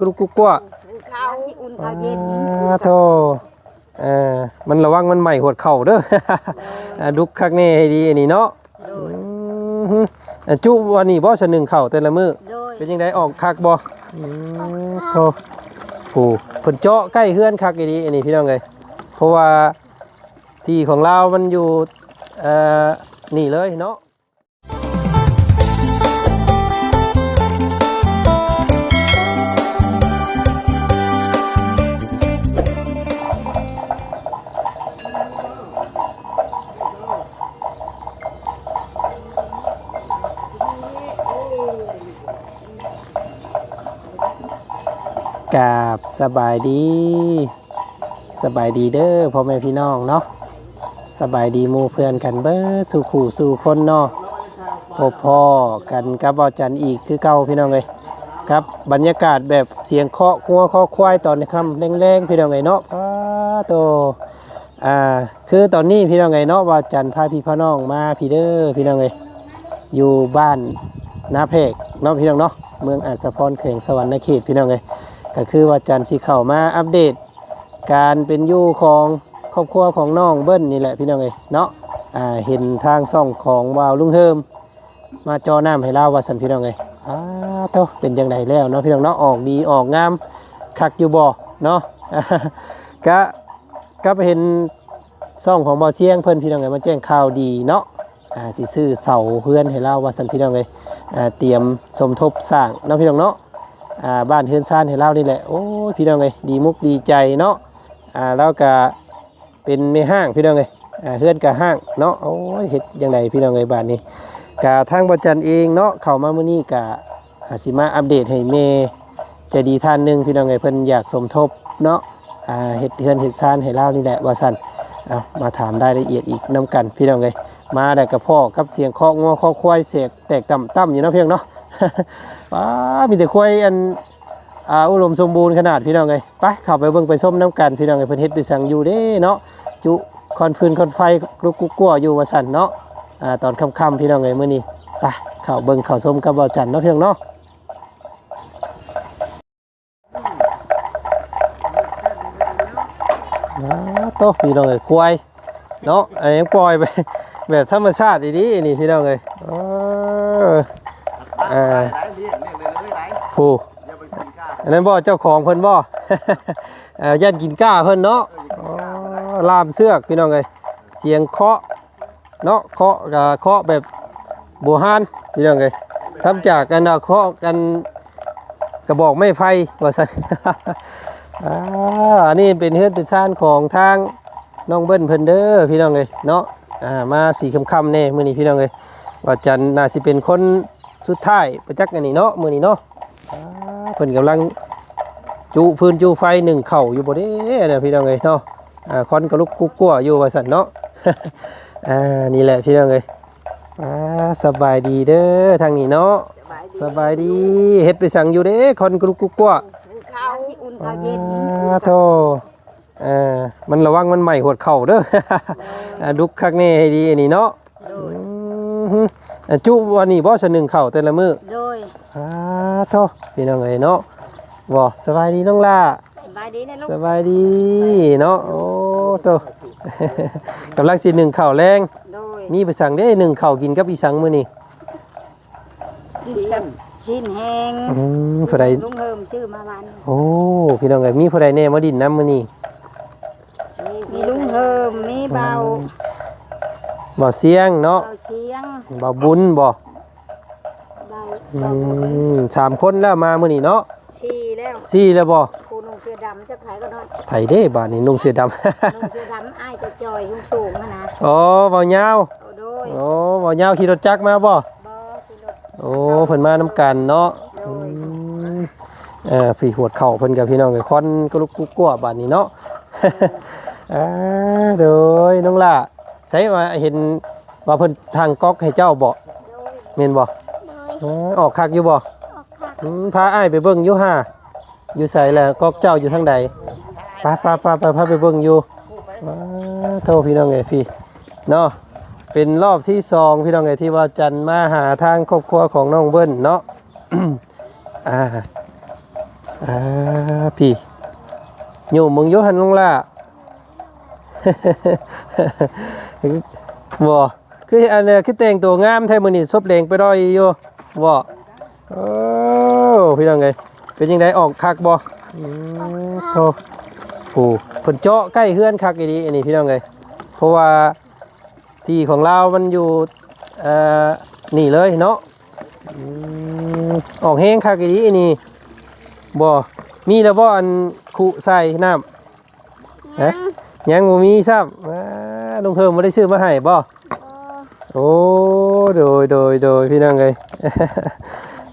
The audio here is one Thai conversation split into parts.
กรุกกุกกัวข้าวที่อุ่นข้าวเย็นอ่าโธ่เอ่ามันระวังมันใหม่หวดเข่าเด้ออ่าดุกคักแน่ให้ดีอันนี้เนาะอืมฮึอ่าจุวันนี้บ่สนึงเข่าแต่ละมื้อโดยเป็นยังไงออกคักบ่อืมโธ่ผู้เพิ่นเจาะใกล้เฮือนคักอีดีอันนี้พี่น้องเอ้ยเพราะว่าที่ของเรามันอยู่เอ่อนี่เลยเนาะ กราบสบายดี สบายดีเด้อพ่อแม่พี่น้องเนาะสบายดีมูเพื่อนกันเบ้อสู่ขู่สู่คนเนาะพบพ่อกันกับบอจันอีกคือเก่าพี่น้องเลยครับบรรยากาศแบบเสียงเคาะงัวเคาะควายตอนในค่ำแรงๆพี่น้องเลยเนาะอ้าโตอ่าคือตอนนี้พี่น้องเลยเนาะว่าจันพาพี่พ่อน้องมาพี่เด้อพี่น้องเลยอยู่บ้านนาเพกเนาะพี่น้องเนาะเมืองอัศพรเขวงสวรรค์เขตพี่น้องเลย ก็คือว่าจันทร์สิเข้ามาอัปเดต การเป็นอยู่ของครอบครัวของน้องเบิ้ลนี่แหละพี่น้องเอ้ยเนาะอ่าเห็นทางซ่องของวาวลุงเฮิมมาจอน้ำให้เราว่าสันพี่น้องเอ้ยอ้าเท่าเป็นจังไดแล้วเนาะพี่น้องเนาะออกดีออกงามคักอยู่บ่เนาะกะก็ไปเห็นซ่องของบ่อเชียงเพิ่นพี่น้องเอ้ยมาแจ้งข่าวดีเนาะอ่าสิซื้อเสาเฮือนให้เราว่าสันพี่น้องเอ้ยอ่าเตรียมสมทบสร้างเนาะพี่น้องเนาะ อ่าบ้านเฮือนซานให้เรานี่แหละโอ้ยพี่น้องเอ้ยดีมุกดีใจเนาะอ่าแล้วก็เป็นไม่ห้างพี่น้องเอ้ยอ่าเฮือนกับห้างเนาะโอ้ยเฮ็ดยังไงพี่น้องเอ้ยบ้านนี้กะทางบ่จันเองเนาะเข้ามามื้อนี้กะอาสิมาอัปเดตให้แม่ใจะดีท่านหนึงพี่น้องเอ้ยเพิ่นอยากสมทบเนาะอ่าเฮ็ดเฮือนเฮ็ดซานให้เรานี่แหละว่าซั่นเอามาถามรายละเอียดอีกนํกันพี่น้องเอ้ย มาได้กับพ่อกับเสียงเคาะงัวเคาะควายเสกแตกต่ำๆอยู่นะเพียงเนาะป้ามีแต่ควายอันอาอุดมสมบูรณ์ขนาดพี่น้องเลยไปข้าไปเบิ่งไปส้มน้ำกันพี่น้องเลยเพิ่นเฮ็ดไปสั่งอยู่เด้เนาะจุคอนฟืนคอนไฟกรุกกุกกัวอยู่ว่าสั่นเนาะอ่าตอนค่ำๆพี่น้องเลยมื้อนี้ไปข้าวเบิ่งข้าวส้มกับบ่าวจันเนาะเพี่น้องเนาะโตะพี่น้องเลยควายเนาะไอันนี้ปล่อยไป แบบธรรมชาติดีๆนี่พี่น้องเลยเอออ่าผู้อันนั้นบ่เจ้าของเพิ่นบ่เอ่อยันกินก้าเพิ่นเนาะอ๋อลามเสือกพี่น้องเอ้ยเสียงเคาะเนาะเคาะก็เคาะแบบโบราณพี่น้องเอ้ยทำจากกันเคาะกันกระบอกไม้ไผ่ว่าซั่นอ่าอันนี้เป็นเฮือนเป็นซ่านของทางน้องเบิ้นเพิ่นเด้อพี่น้องเอ้ยเนาะ อ่ามาสีค่ำๆแน่มื้อนี้พี่น้องเอ้ยว่าจันทร์น่าสิเป็นคนสุดท้ายประจักษ์อันนี้เนาะมื้อนี้เนาะอ่าเพิ่นกำลังจูพื้นจูไฟหนึ่งเข่าอยู่บ่เด้เนี่ยพี่น้องเอ้ยเนาะอ่าคอนกระลุกกุ๊กกัวอยู่ว่าซั่นเนาะอ่านี่แหละพี่น้องเอ้ยอ่าสบายดีเด้อทางนี้เนาะสบายดีเฮ็ดไปสั่งอยู่เด้คอนกระลุกกุ๊กกัวข้าวที่อุ่นข้าวเย็นอ่าโธ่ เอ่ามันระวังมันใหม่หวดเข่าเด้ออ่าดุกคักแน่ให้ดีอันนี้เนาะอืมฮึอ่าจุวันนี้บ่สนึงเข่าแต่ละมื้อโดยอ่าโทษพี่น้องเอ้ยเนาะบ่สบายดีน้องล่าสบายดีนะลูกสบายดีเนาะโอ้โตกำลังสิหนึ่งข้าวแรงโดยมีไปสั่งได้หนึ่งข้าวกินกับอีสังมื้อนี้กินกับชิ้นแห้งอืมผู้ใดลุงเฮิมชื่อมาวันโอ้พี่น้องเอ้ยมีผู้ใดแน่มาดินน้ำมื้อนี้มีลุง เฮิมมีเบาบ่เสียงเนาะเบาเสียงบ่บุญบ่เบาอืเบามสามคนแล้วมามื้อนี้เนาะชีแล้วสี่แล้วบ่ครูนุ่งเสื้อดำจะขายก็นอนไผเด้บาดนี้นุ่งเสื้อดำ นุ่งเสื้อดำอ้ายจะจอยยุ่งสูงนะนะอ๋อบ่ยาวโอ้โดยโอ้บ่ยาวขี่รถจักรมาบ่บอสิรถโอ้เพิ่นมาน้ำกันเนาะโดอืยมเอ่อพี่หวดเข่าเพิ่นกับพี่น้องกับคอนกลุกกุ๊กกัวบาดนี้เนาะ อ่าโดยน้องล่ะใส่ว่าเห็นว่าเพิ่นทางก๊อกให้เจ้าบ่โดยแม่นบ่โดยอ๋อออกคักอยู่บ่ออกค่ะอืมพาอ้ายไปเบิ่งอยู่ห่าอยู่ไสแหละก๊อกเจ้าอยู่ทางใดไปไปไปไปพาไปเบิ่งอยู่ว้าโทษพี่น้องเอ้ยพี่เนาะเป็นรอบที่สองพี่น้องเอ้ยที่ว่าจันมาหาทางครอบครัวของน้องเบิ้ลเนาะอ่าอ่าพี่โยมมึงอยู่หันลงล่ะ บ่คืออันนี้คือแต่งตัวงามแท้มื้อนี้ซบแดงไปดอยอยู่บ่โอ้พี่น้องไงเป็นยังไงออกคักบ่อืมโธ่โอ้เพิ่นเจาะใกล้เฮือนคักอีดีอันนี้พี่น้องไงเพราะว่าที่ของเรามันอยู่เอ่อนี่เลยเนาะออกแห้งคักอีดีอันนี้บ่มีแล้วบ่อันคุใส่น้ำฮะ ยังบ่มีซ้ำอ่าลุงเพิ่มบ่ได้ซื้อมาให้บ่โอ้โดยโดยโดยพี่น้องเลย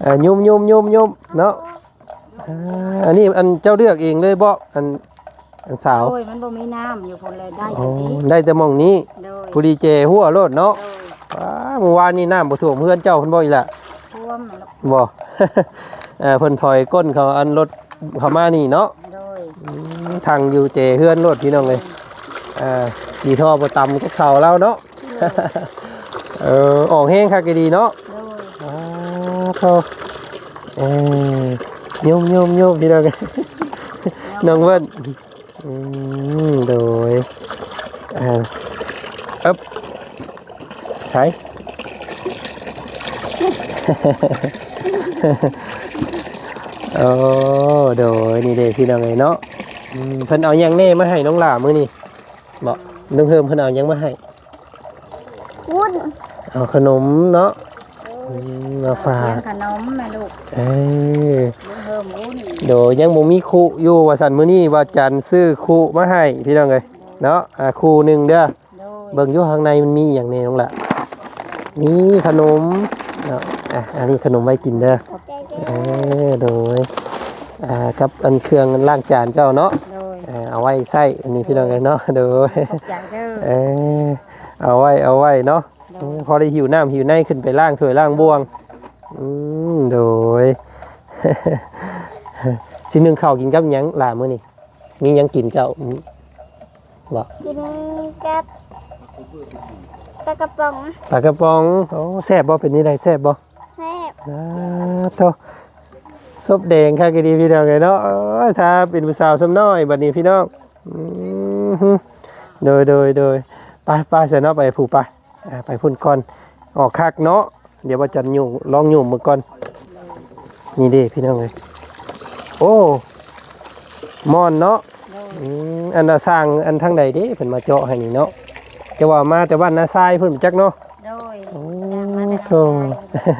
อ่ายุ่มยุ่มยุ่มยุ่มเนาะอ่าอันนี้อันเจ้าเลือกเองเลยบ่อันอันสาวโอ้ยมันบ่มีน้ำอยู่พุ่นเลยได้โอ้จังนี้ได้แต่หมองนี้โดยผู้ดีเจหัวโลดเนาะ โดยว้าเมื่อวานนี้น้ำบ่ท่วมเพื่อนเจ้าเพิ่นบ่อีกละท่วมแม่ลูกบ่ เอ่อเพิ่นถอยก้นเขาอันรถเข้ามานี่เนาะโดยอืมทางอยู่เจเฮือนรถพี่น้องเลย อ่าดีท่อบ่ต่ำกับเสาแล้วเนาะเออออกแห้งคักก็ดีเนาะโดยอ้าวเขาเออโยมโยมโยมพี่น้องน้องเบิ้ลอืมโดยอ่าอึ๊บใช่โอ้โดยนี่เด็กพี่น้องไงเนาะอืมเพิ่นเอาหยังแน่มาให้น้องหล่ามื้อนี้ บอกน้องเพิ่มเพิ่นเอาหยังมาให้วุ้นเอาขนมเนาะอืมมาฝาเลี้ยกงขนมแม่ลูกเออ เลี้ยงเพิ่มวุ้นโดยยังบ่มีครูอยู่ว่าสันมื้อนี้ว่าจันทร์ซื้อครูมาให้พี่น้องเอ้ยเนาะอ่าครูหนึงเด้อโดยเบิ่งอยู่ข้างในมันมีอหย่างแนี้น้องละนี่ขนมเนาะอะอันนี้ขนมไว้กินเด้อขอบใจเด้เออโดยอ่ากับอันเครื่องล้างจานเจ้าเนาะโดย เออเอาไว้ใส่อันนี้พี่น้องเอ้ยเนาะโดยขอบใจเด้อเออเอาไว้เอาไว้เนาะโดยพอได้หิวน้ำหิวในขึ้นไปล่างถ้วยล่างบ่วงอืมโดยสิหนึ่งข้าวกินกับหยังหลามื้อนี่มีหยังกินเจ้าอืมบ่กินกับปลากระป๋องปลากระป๋องโอ้แซ่บบ่เป็นนี่ได้แซ่บบ่แซ่บนะโต ซบแดงค่ะก็ดีพี่น้องไงเนาะเอ้ยถ้าเป็นผู้สาวซ้ำน้อยบัดนี้พี่น้องอืมฮึโดยโดยโดยไปไปเสียเนาะไปผู้ไปอ่าไปพุ่นก่อนออกคักเนาะเดี๋ยวว่าจันยุ่งลองยุ่งมือก่อนนี่เด้พี่น้องเลยโอ้มอนเนาะโดยอืมอันน่ะสร้างอันทางใดเด้เพิ่นมาเจาะให้นี่เนาะจะว่ามาแต่บ้านนาทรายเพิ่นจักเนาะโดยโอ้จ้างมาแต่โธ่น้ำชาย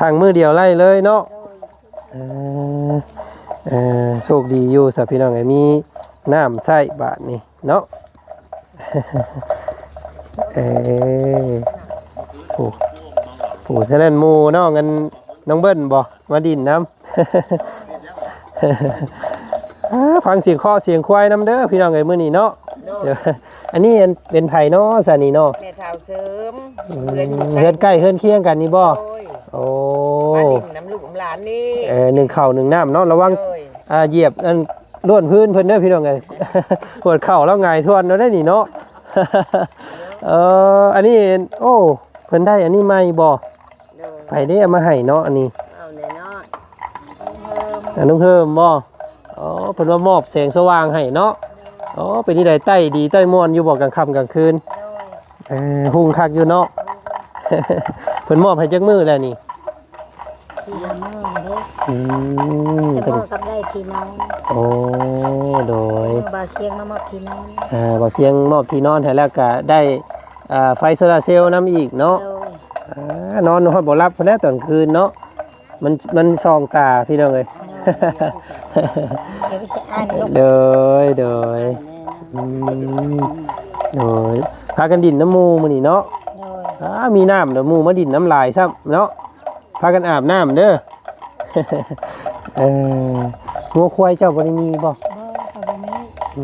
ทางมือเดียวไล่เลยเนาะ โดยเออเออโชคดีอยู่สัพี่น้องไอ้มีน้ำใส่บาทนี่เนาะเออผู้ผู้เท่านั้นหมูน้องกันน้องเบิ้ลบ่มาดินน้ำอ่าฟังเสียงข้อเสียงควายน้ำเด้อพี่น้องไอ้มื้อนี้เนาะเดี๋ยวอันนี้เป็นไผเนาะสานี่เนาะแม่เท้าเสริมอืมเพื่อนอยู่เฮือนใกล้เฮือนเคียงกันนี่บ่โอ้ หลานนี่เออหนึ่งเข่าหนึ่งน้ำเนาะระวังโอ้ยอ่าเหยียบอันล้วนพื้นเพิ่นเด้อพี่น้องไง ปวดเข่าแล้วไงายทวนเนาะได้นี่เนาะ เอออันนี้ โอ้เพิ่นได้อันนี้ใหม่บ่โดยไปได้เอามาให้เนาะอันนี้ เอาแน่นอนอันนุ่งเพิ่มบ่อ๋อเพิ่นว่ามอบแสงสว่างให้เนาะ อ๋อเป็นที่ใดใต้ดีใต้ม่วนอยู่บ่กลางค่ำกลางคืนโดยเออหุ่งคักอยู่เนาะ เพิ่นมอบให้จักมือแล้วนี่สี่ละมื้อเด้ ออืมจะเพิ่นบอกกับได้พี่น้องโอ้โดยบ่าวเชียงมามอบพี่น้องอ่าบ่เสียงมอบที่นอนให้แล้วก็ได้อ่าไฟโซลาร์เซลล์นํอีกเนาะโดยอ่านอนฮอดบ่หลับพุ่นแหละตอนคืนเนาะมันมันส่องตาพี่น้องเอ้ยเดี๋ยวไปสิอ่านลูกเดยเดยอืมโดยพากันดินน้ำหมูมื้อนี้เนาะโดยอ่ามีน้ำเดี๋ยวหมูมาดินน้ำลายซ้ำเนาะพากันอาบน้ำเด้อ เอองัวควายเจ้าบ่ได้มีบ่บ่เขาบ่มีอื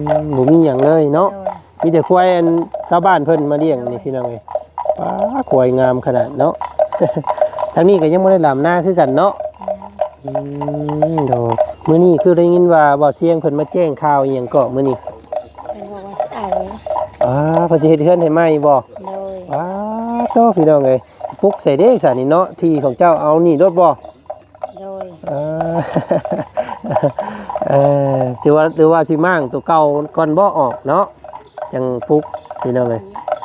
มบ่มีหยังเลยเนาะ โดยมีแต่ควายอันชาวบ้านเพิ่นมาเลี้ยงนี่พี่น้องเอ้ยป้าควายงามขนาดเนาะ ทางนี้ก็ยังบ่ได้ลามหน้าคือกันเนาะ อืมโดยมื้อนี้คือได้ยินว่าบ่เสียงเพิ่นมาแจ้งข่าวอีหยังเกาะมื้อนี้เพิ่นบอกว่าสิเอาอ่าเพิ่นสิเฮ็ดเฮือนให้ใหม่บ่โดยว้าโตพี่น้องเอ้ยปลุกใส่เด้ซะนี่เนาะที่ของเจ้าเอานี่รถบ่ โดยอ่าเอว่าหรือว่าสิมั่งตัวเก่าก่อนบ่ออกเนาะจังปลุกพี่น้องเอ้ย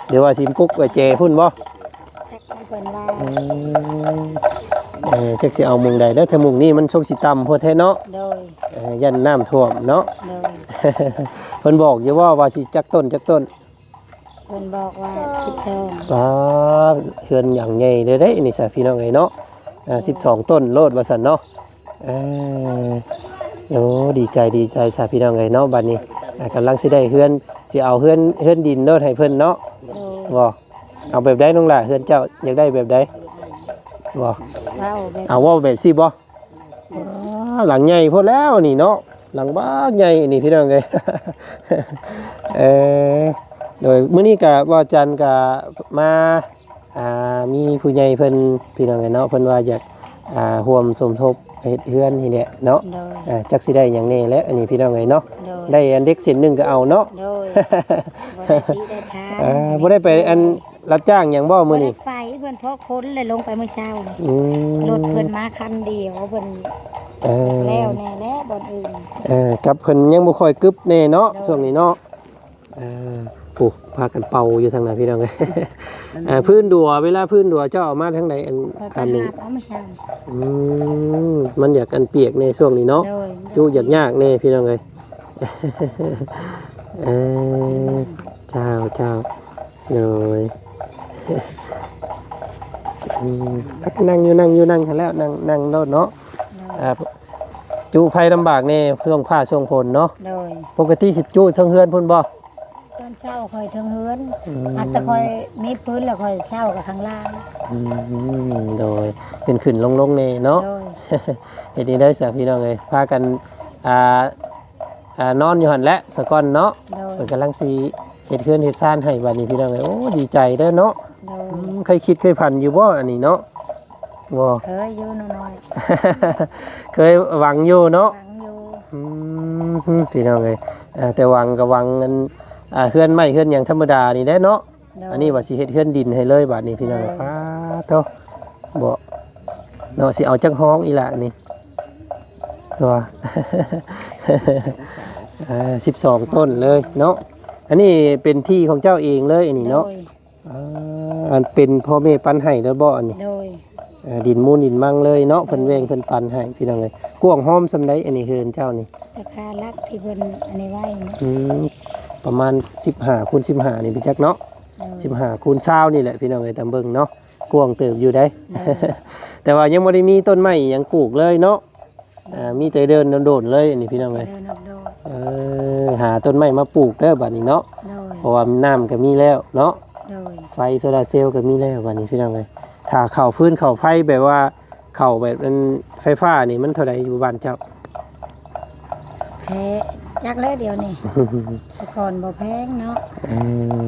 เดี๋ยวว่าสิปลุกไว้เจพุ่นบ่จักให้เพิ่นว่าอืมเออจักสิเอามุงใดเด้อถ้ามุงนี่มันชกสิต่ำโพดแท้เนาะโดยเออยันน้ำท่วมเนาะ โดยเพิ่นบอกอยู่ว่าว่าสิจักต้นจักต้นเพิ่นบอกว่าสิบสองป้าเฮือนอย่างใหญ่เลยเด้นี่ซะพี่น้องเอ้ยเนาะอ่า12 ต้นโลดว่าซั่นเนาะ ออโอ้ดีใจดีใจซะพี่น้องเอ้ยเนาะบัดนี้อ่ากำลังสิได้เฮือนสิเอาเฮือนเฮือนดินโลดให้เพิ่นเนาะโดยบ่เอาแบบใดน้องล่ะเฮือนเจ้าอยากได้แบบใดบ่เว้าแบบเอาว่าแบบสิบ่อ๋อหลังใหญ่พอแล้วนี่เนาะหลังบ้ากใหญ่นี่พี่น้องเอ้ยเออโดยมื้อนี้ก็ว่าจันทร์ก็มาอ่ามีผู้ใหญ่เพิ่นพี่น้องเอ้ยเนาะเพิ่นว่าอยาก อ่าร่วมสมทบเฮ็ดเฮือนนี่แหละเนาะโดยอ่าจักสิได้หยังแน่แหละอันนี้พี่น้องเอ้ยเนาะโดยได้อันเด็กเส้นหนึงก็เอาเนาะ โดยบ่ได้ที่ได้ทานเออบ่ได้ไปอันรับจ้างหยังบ่มื้อนี้บ่ได้ไปเพิ่นเพราะคนเลยลงไปเมื่อเช้านี่อืมรถเพิ่นมาคันเดียวเพิ่นเออแล้วแน่แล้วบ่อนอื่น เออกับเพิ่นยังบ่ค่อยกึบแน่เนาะเนาะช่วงนี้เนาะเออ โอ้พากันเป่าอยู่ทางไหนพี่น้องเอ้ยเออพื้นดัวเวลาพื้นดัวเจ้าเอามาทางไหนอันเพิ่นไปอันหนึงหาเอาเมื่อเช้านี่อืมมันอยากอันเปียกในช่วงนี้เนาะ โดยจูอยากยากแน่พี่น้องเอ้ยเออเจ้าเจ้าเลยอืมพักนั่งอยู่นั่งอยู่นั่งหั้นแล้วนั่งนั่งโลดเนาะอ่าจูภัยลำบากแน่ช่วงผ้าช่วงฝนเนาะ โดยปกติสิบจูเทั้งเฮือนพุ่นบ่ ตอนเช้าคอยเทิงเฮือนอืม อัตแต่คอยมีพื้นแล้วคอยเช้ากับข้างล่างอืมโดยขึ้นขึ้นลงลงเน่เนาะ โดย เฮ็ดนี้ได้สาพี่น้องเลยพากันอ่าอ่านอนอยู่หั่นแหละสะก่อนเนาะโดยเพิ่นกำลังสิเฮ็ดเฮือนเฮ็ดซ่านให้บัดนี้พี่น้องเอ้ยโอ้ดีใจเด้อเนาะโดอืยมเคยคิดเคยพันอยู่บ่อันนี้เนาะบ่ เคยอยู่น้อยเคยหวังอยู่ๆเนาะฟังอยู่อืมพี่น้องเอ้ยอ่าแต่หวังก็หวังเงิน อ่าเฮือนไม้เฮือนหยังธรรมดานี่แหละเนาะโดยอันนี้ว่าสิเฮ็ดเฮือนดินให้เลยบาดนี้พี่น้องเออป้าเท่าบ่เนาะสิเอาจักห้องอีหละนี่ว่าอ่า12 ต้นเลยเนาะอันนี้เป็นที่ของเจ้าเองเลยอันนี้เนาะโดยอ่าอันเป็นพ่อแม่ปันให้แล้วบ่อันนี้โดยอ่าดินมูลดินมังเลยเนาะเพิ่นแวงเพิ่นปันให้พี่น้องเอ้ยกว้างหอมซำใดอันนี้เฮือนเจ้านี่ราคารักที่เพิ่นอันนี้ไว้นะอืม ประมาณ15คูณ15นี่พี่จักเนาะโดยสิบห้าคูณเช้านี่แหละพี่น้องเอ้ยตามเบิ่งเนาะกวางเติบอยู่ได้โดยแต่ว่ายังไม่ได้มีต้นไม้อิหยังปลูกเลยเนาะอ่ามีแต่เดินโดดๆเลยอันนี้พี่น้องเอ้ยเดินออกโดยเออหาต้นไม้มาปลูกเด้อบัดนี้เนาะโดยเพราะว่าน้ำก็มีแล้วเนาะโดยไฟโซลาร์เซลล์ก็มีแล้วบัดนี้พี่น้องเอ้ยถ้าเข้าพื้นเข้าไฟแบบว่าเข้าแบบมันไฟฟ้านี่มันเท่าใดอยู่บ้านเจ้าแพ้ จักแล้วเดี๋ยวนี้แต่ก่อนบ่แพงเนาะเอ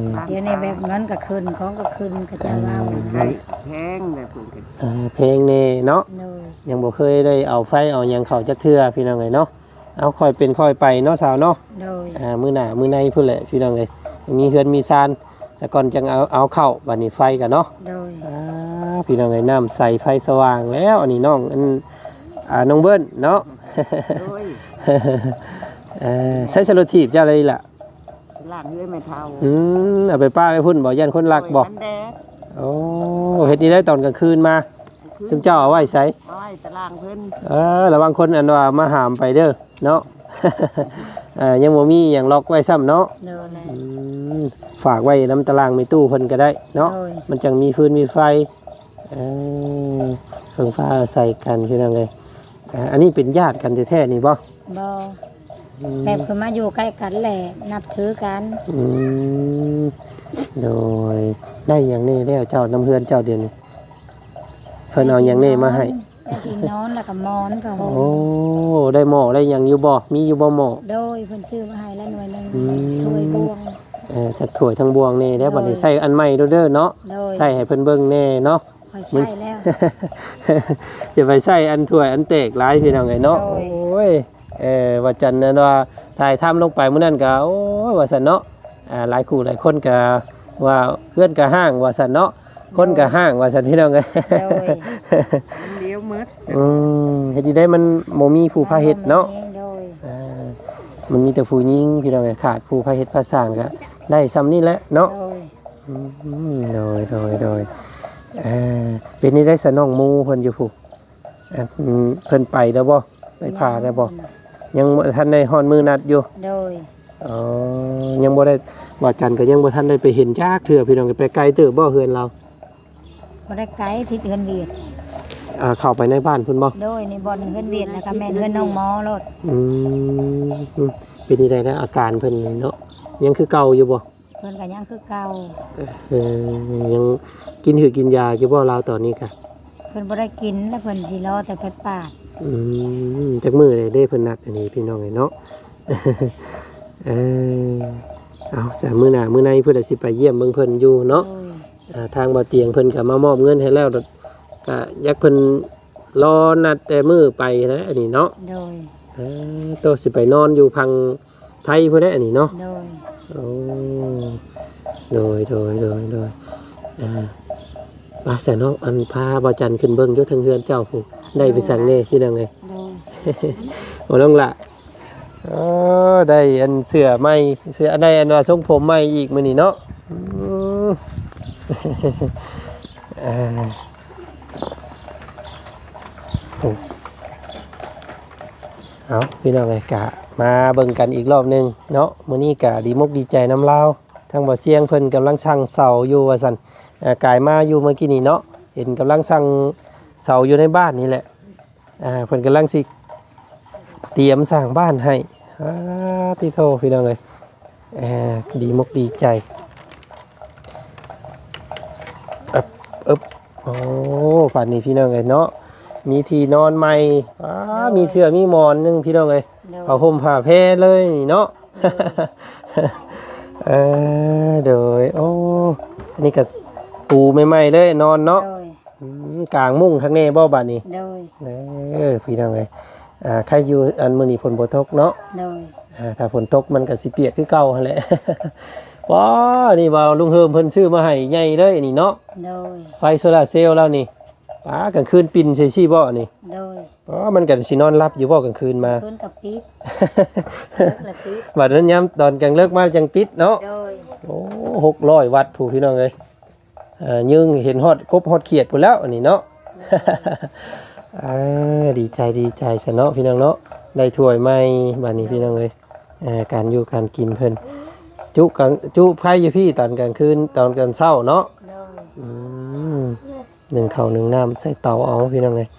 อเดี๋ยวนี้แบบเงินก็ขึ้นของก็ขึ้นก็จะเล่าไข่แห้งแบบนี้เออเพลงนี่เนาะโดยยังบ่เคยได้เอาไฟเอาหยังเข้าจักเทื่อพี่น้องเอ้ยเนาะเอาค่อยเป็นค่อยไปเนาะสาวเนาะโดยอ่ามือหน้ามือในพุ่นแหละพี่น้องเลยมีเฮือนมีซานแต่ก่อนจังเอาเอาเข้าบัดนี้ไฟกันเนาะ โดย อ่าพี่น้องเลยน้ำใส่ไฟสว่างแล้วอันนี้น้องอันอ่าน้องเบิ้ลเนาะ โอ้ย เออใช้สโลทีบเจ้าอะไรล่ะล่างด้วยไม่เท่าอืมเอาไปป้าไปพุ่นบ่ยันคนรักบ่โยมันแดดโอ้เฮ็ดนี่ได้ตอนกลางคืนมาซึ่งเจ้าเอาไว้ใส่โอ้ยตะล่างเพิ่นเออระวังคนอันว่ามาหามไปเด้อเนาะ เอ่อยังบ่มีหยังล็อกไว้ซ้ำเนาะโดยอืมฝากไว้น้ำตารางในตู้เพิ่นก็ได้เนาะ โดยมันจังมีฟืนมีไฟเออเพิ่งฟ้าใส่กันพี่น้องเลยอ่าอันนี้เป็นญาติกันแท้ๆนี่บ่บ่ แบบคือมาอยู่ใกล้กันแหละนับถือกันอืมโดยได้อย่างนี้แล้วเจ้าน้ำเฮือนเจ้าเดียวนี้เพิ่นเอาอย่างนี้มาให้ได้ที่นอนแล้วก็หมอนก็ห่มโอ้ได้หม้อได้หยังอยู่บ่มีอยู่บ่หม้อโดยเพิ่นซื้อมาให้แล้วหน่วยหนึงอืม ถ้วยบวง เออจักถ้วยทั้งบวงนี่แล้วบัดนี้โดย ใส่อันใหม่เด้อเนาะโดยใส่ให้เพิ่นเบิ่งแน่เนาะ ค่อยใช้แล้ว จะไปใส่อันถ้วยอันเตกหลายพี่น้องไงเนาะโอ้โอ้ยย เออว่าจันนั้นว่าถ่ายทำลงไปมื้อนั้นก็โอ้ยว่าซั่นเนาะอ่าหลายคู่หลายคนก็ว่าเพื่อนก็ห้างว่าซั่นเนาะคนก็ห้างว่าซั่นพี่น้องเอ้ยโดยมันเลี้ยวมืดบิดอืมเฮ็ดดีได้มันบ่มีผู้พาเฮ็ดเนาะโดยอ่ามันมีแต่ผู้หญิงพี่น้องเอ้ยขาดผู้พาเฮ็ดพาสร้างก็ได้ซ้ำนี่แหละเนาะโดยอืมโดยโดยโดยอ่าเป็นนี่ได้สนองหมูเพิ่นอยู่ผู้อันเพิ่นไปแล้วบ่ไปพาแล้วบ่ ยังบ่ทันได้ฮอดมือนัดอยู่โดยอ๋อยังบ่ได้ว่าจันทร์ก็ยังบ่ทันได้ไปเห็นจักเทื่อพี่น้องไปไกลเติบบ่เฮือนเราบ่ได้ไกลที่เฮือนเวียดอ่าเข้าไปในบ้านเพิ่นบ่โดยในบ่อนเฮือนเวียดแล้วก็แม่นเฮือนน้องหมอรถอืมเป็นนี่ได้แล้วอาการเพิ่นเนาะยังคือเก่าอยู่บ่เพิ่นก็ยังคือเก่าเออยังกินหือกินยาอยู่บ่ลาวตอนนี้กะเพิ่นบ่ได้กินแล้วเพิ่นสิรอแต่ไปปาด อืมจักมือเลยได้เพิ่นนัดอันนี้พี่น้องไอ้เนาะ เออเอาจ้ะมื้อหน้ามื้อในเพิ่นน่ะสิไปเยี่ยมเบิ่งเพิ่นอยู่เนาะโดยอ่าทางบ่อเตียงเพิ่นก็มามอบเงินให้แล้วก็อยักเพิ่นรอนัดแต่มื้อไปนะ อันนี้เนาะโดยเออโตสิไปนอนอยู่พังไทยพุ่นนะอันนี้เนาะโดยโอ้โดยโดยโดยโดยอ่า ปลาแสนอกอันพาบาจันขึ้นเบิ้งอยศทางเฮือนเจ้าผู้ได้ไปสั่งเน่พี่น้องไงโดยโอ้น้องละอ๋อได้อันเสื้อใหม่เสื้อได้อันว่าทรงผมใหม่อีกมื้อนี้เนาะอืมอ่าโอ้เอาพี่น้องไงกะ มาเบิ่งกันอีกรอบหนึงเนาะมื้อนี้กะดีมกดีใจน้ำลาวทางบ่อเสียงเพิ่นกำลังสั่งเสาอยู่ว่าซั่นอ่า กายมาอยู่เมื่อกี้นี้เนาะเห็นกำลังสั่งเสาอยู่ในบ้านนี่แหละอ่าเพิ่นกำลังสิเตรียมสร้างบ้านให้อ่าที่โทพี่น้องเอ้ยอ่าดีมกดีใจอึบอึบโอ้ป่านนี้พี่น้องเอ้ยเนาะมีที่นอนใหม่อ่ามีเสื้อมีหมอนหนึงพี่น้องเอ้ยโดยผ้าห่มผ้าแพรเลยนี่เนาะเออโดยโอ้อันนี้ก็ ปูใหม่ๆเลยนอนเนาะโดยอืมกลางมุ้งข้างในบ่บาดนี้โดยเออพี่น้องเอ้ยอ่าใครอยู่อันมื้อนี้ฝนบ่ตกเนาะ โดยอ่าถ้าฝนตกมันก็สิเปียกคือเก่าหั่นแหละ ว้านี่ว่าลุงเฮิมเพิ่นซื้อมาให้ใหญ่เลยนี่เนาะ โดยไฟโซลาร์เซลล์แล้วนี่ป้ากลางคืนปิ่นใส่ซี่บ่นี่โดยอ๋อมันก็สินอนหลับอยู่บ่กลางคืนมาเพิ่นกับปิดเลิกและปิดบัดนั้นยามตอนกลางเลิกมาจังปิดเนาะ โดยโอ้หกร้อยวัตต์ผู้พี่น้องเอ้ยอ่า ยึงเห็นฮอดกบฮอดเขียดพุ่นแล้วอันนี้เนาะอ่าดีใจดีใจซะเนาะพี่น้องเนาะได้ถ้วยใหม่บัดนี้พี่น้องเอ้ยอ่าการอยู่การกินเพิ่นจุกลางจุไผอยู่พี่ตอนกลางคืนตอนกลางเช้าเนาะโดยอืมหนึ่งข้าวหนึ่งน้ำใส่เตาเอาพี่น้องเอ้ย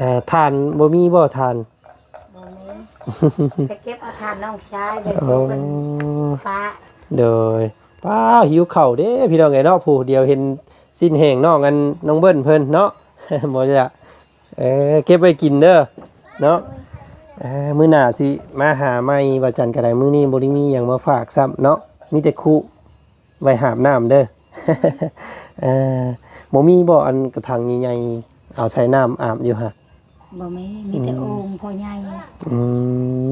อ่าทานบ่มีบ่ทานบ่มีไปเก็บเอาทานน้องชายเดี๋ยวโอ้ตัวเพิ่นป้าเดย ป้าหิวเข่าเด้พี่น้องไงเนาะผู้เดียวเห็นสิ้นแห่งน้องกันน้องเบิ้ลเพิ่นเนาะบ่จะเออเก็บไว้กินเด้อเนาะมื้อหน้าสิมาหาใหม่ว่าจันทร์ก็ไดมื้อนี้บ่ได้มีหยังมาฝากซ้ำเนาะมีแต่คุไว้หาบน้ำเด้อเออบ่มีบ่อันกระถางใหญ่ๆเอาใส่น้ำอาบอยู่ฮะ บ่มีมีแต่โอ่งพ่อใหญ่อื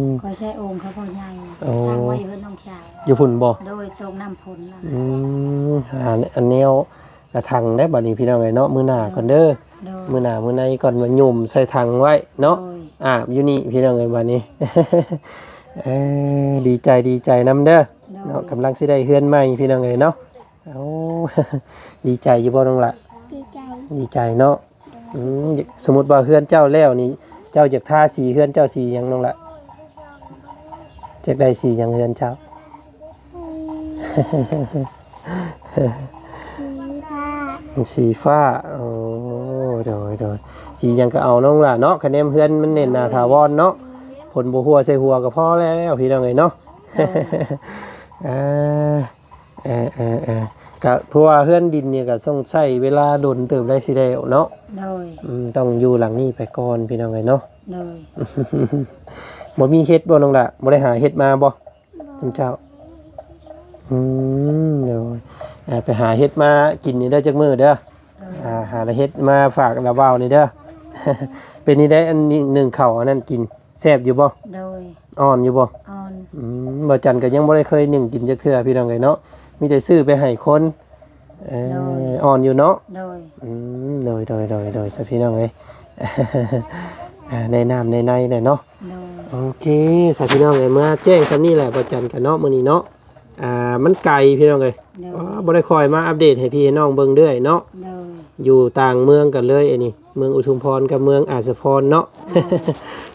มคอยใช้โอ่งเขาพ่อใหญ่โอ้ตั้งไว้เฮือนน้องชาย อยู่พุ่นบ่โดยตรงน้ำฝนน่ะอืมอันอันแนวกระถางได้บัดนี้พี่น้องไงเนาะมื้อหน้าก่อนเด้อโดยมื้อหน้ามื้อในก่อนมาหยุ่มใส่ถังไว้เนาะ โดยอาบอยู่นี่พี่น้องเอ้ยบัดนี้ เออดีใจดีใจนํเด้อโดยเนาะกำลังสิได้เฮือนใหม่พี่น้องเอ้ยเนาะโอ้ ดีใจอยู่บ่น้องละดีใจดีใจเนาะ อืมสมมติว่าเฮือนเจ้าแล้วนี่ เจ้าอยากทาสีเฮือนเจ้าสีหยังน้องละอยากได้สีหยังเฮือนเจ้าสีผ้าสีฟ้า โอ้โดยโดยสีหยังก็เอาน้องล่ะเนาะคะแนนเพื่อนมันเน้นหนาถาวรเนาะผลบัวหัวใส่หัวก็พอแล้วพี่น้องเอ้ยเนาะ อ่า เออเออเออก็เพราะว่าเพื่อนดินเนี่ยก็ต้องใช้เวลาโดนเติมได้สิได้เนาะโดยอืมต้องอยู่หลังนี้ไปก่อนพี่น้องเอ้ยเนาะ โดยบ่มีเฮ็ดบ่น้องล่ะบ่ได้หาเฮ็ดมาบ่คุณเจ้า อืมเดี๋ยวอ่าไปหาเฮ็ดมากินนี่เด้อจักมื้อเด้ออ่าหาเฮ็ดมาฝากละว่าวนี่เด้อ เป็นนี่ได้อันนี้หนึ่งเข่าวอันนั้นกินแซ่บอยู่บ่โดยอ่อนอยู่บ่ ออนอืมบ่จันก็ยังบ่ได้เคยหนึ่งกินจักเทื่อพี่น้องไงเนาะ มีแต่ซื้อไปให้คนเอออ่อนอยู่เนาะ โดย อืมโดยโดยโดยโดยซะพี่น้องเอ้ยอ่าในน้ำในในเนี่ยเนาะ โดย โอเคสาพี่น้องเลยเมื่อแจ้งคำนี้แหละประจันกันเนาะมื้อนี้เนาะ อ่า มันไกลพี่น้องเลยโดอ๋อย บ่ได้คอยมาอัปเดตให้พี่น้องเบิ่งเรื่อยเนาะ โดย อยู่ต่างเมืองกันเลยไอ้นี่เมืองอุทุมพรกับเมืองอาสาพรเนาะ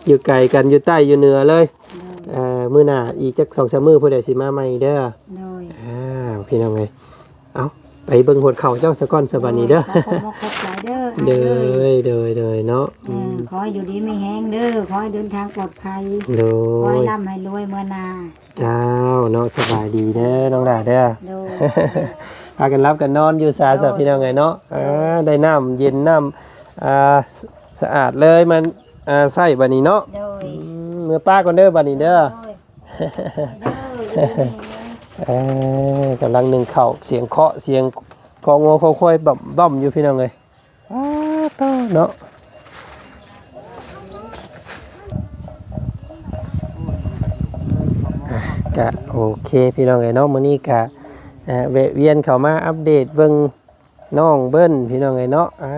อยู่ไกลกันอยู่ใต้อยู่เหนือเลย โดยเอ่อมื้อหน้าอีกจัก2-3มื้อผู้ใดสิมาใหม่เด้อโดยอ่าพี่น้องเลยเอาไปเบิ่งหดเข่าเจ้าสะก้อนสบันนี้เด้อ ขอบคุณขอบใจเด้อเด้อ้ายอเด้อเด้อเนาะเออขอให้อยู่ดีไม่แห้งเด้อขอให้เดินทางปลอดภัยโดขอให้ยร่ำให้รวยเมื่อนาเจ้าเนาะสบายดีเด้อน้องดาเด้อ โดย พากันรับกันนอนอยู่สาสับพี่น้องไงเนาะอ่าได้น้ำเย็นน้ำอ่าสสะอาดเลยมันอ่าใส่บัดนี้เนาะโดย อื มเมื่อป้าก่อนเด้อบัดนี้เด้อโดยเด้ออยู่ดีไม่แห้งเอ้ยกำลังหนึ่งเข่าเสียงเคาะเสียงกองงอค่อยๆบ่มบ่มอยู่พี่น้องเลยอ้าเต้าเนาะอะกะโอเคพี่น้องเลยเนาะมื้อนี้กะอ่าแวะเวียนเข้ามาอัปเดตเบิ่งน้องเบิ้นพี่น้องเลยเนาะอ่า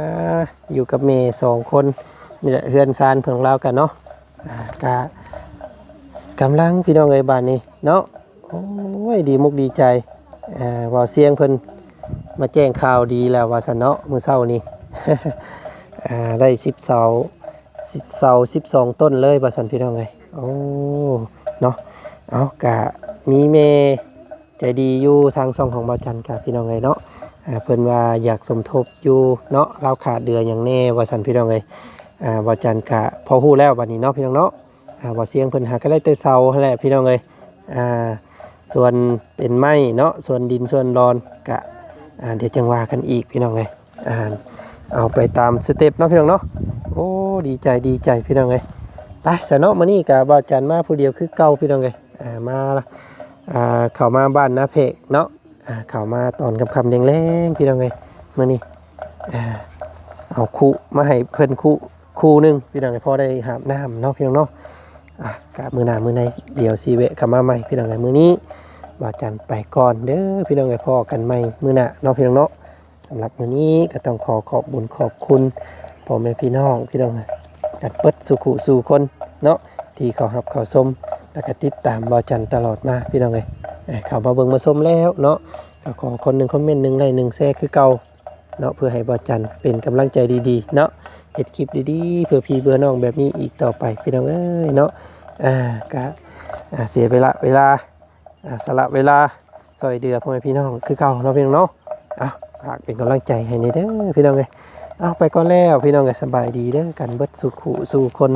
อยู่กับเมย์สองคนนี่แหละเฮือนซานเพิ่งเรากันเนาะอ่า กะกำลังพี่น้องเลยบ้านนี้เนาะโอ้ยดีมุกดีใจอ่าว่าเสียงเพิ่นมาแจ้งข่าวดีแล้วว่าสนเนาะมื้อเช้านี้อ่าได้สิบเสาเสาสิบสองต้นเลยว่าสันพี่น้องไงโอ้เนาะเอากะมีเมใจดีอยู่ทางซองของบ่าจันกะพี่น้องไงเนาะเพิ่นว่าอยากสมทบอยู่เนาะเราขาดเดืออย่างแน่ว่าสันพี่น้องไง อ่าบ่าวจันกะพอฮู้แล้วบัดนี้เนาะพี่น้องเนาะอ่าวาเสียงเพิ่นหาก็ได้แต่เสาแหละพี่น้องเอ้ยอ่าส่วนเป็นไม้เนาะส่วนดินส่วนรอนกะอ่าเดี๋ยวจังว่ากันอีกพี่น้องไงอ่าเอาไปตามสเต็ปเนาะพี่น้องเนาะโอ้ดีใจดีใจพี่น้องไงไปสนเนาะมานี่กะบ่าวจันมาผู้เดียวคือเก่าพี่น้องไงอ่ามาอ่าเข้ามาบ้านนาเพกเนาะอ่าเข้ามาตอนคำคำๆแรงพี่น้องไงมานี่อ่าเอาคู่มาให้เพิ่นคู่ คู่หนึ่งพี่น้องไงพอได้หาบน้ำเนาะพี่น้องเนาะอะกะมือหนามือในเดี๋ยวซีเวะกลับมาใหม่พี่น้องไงมือนี้บ่าวจันไปก่อนเด้อพี่น้องไงพ่อกันใหม่มือหนาเนาะพี่น้องเนาะสำหรับมือนี้ก็ต้องขอขอบบุญขอบคุณพ่อแม่พี่น้องพี่น้องกันเปิดสุขุสู่คนเนาะที่เขาหับเขาชมแล้วก็ติดตามบ่าวจันตลอดมาพี่น้องไอ้เขามาเบิ่งมาชมแล้วเนาะก็ขอคนหนึ่งคอมเมนต์หนึ่งไลค์หนึ่งแชร์คือเก่าเนาะเพื่อให้บาจันเป็นกำลังใจดีๆ เนาะ เฮ็ดคลิปดีๆเพื่อพี่เพื่อน้องแบบนี้อีกต่อไปพี่น้องเอ้ยเนาะอ่าก็อ่าเสียเวลาเวลาอ่าสละเวลาซอยเดือพ่อแม่พี่น้องคือเก่าเนาะพี่น้องเนาะเอาฝากเป็นกำลังใจให้นี่เด้อพี่น้องเลยเอาไปก่อนแล้วพี่น้องเลยสบายดีเด้อกันเบิดสุขุสู่คน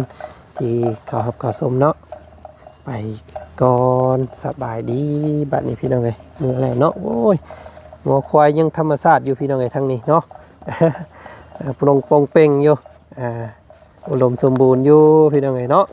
ที่เขาหับเขาสมเนาะไปก่อนสบายดีบัดนี้พี่น้องเลยมือแล้วเนาะโอ้ยงัวควายยังธรรมชาติอยู่พี่น้องเลยทั้งนี้เนาะปรงปองเป่งอยู่ อ่าอุดมสมบูรณ์อยู่พี่น้องไงเนาะ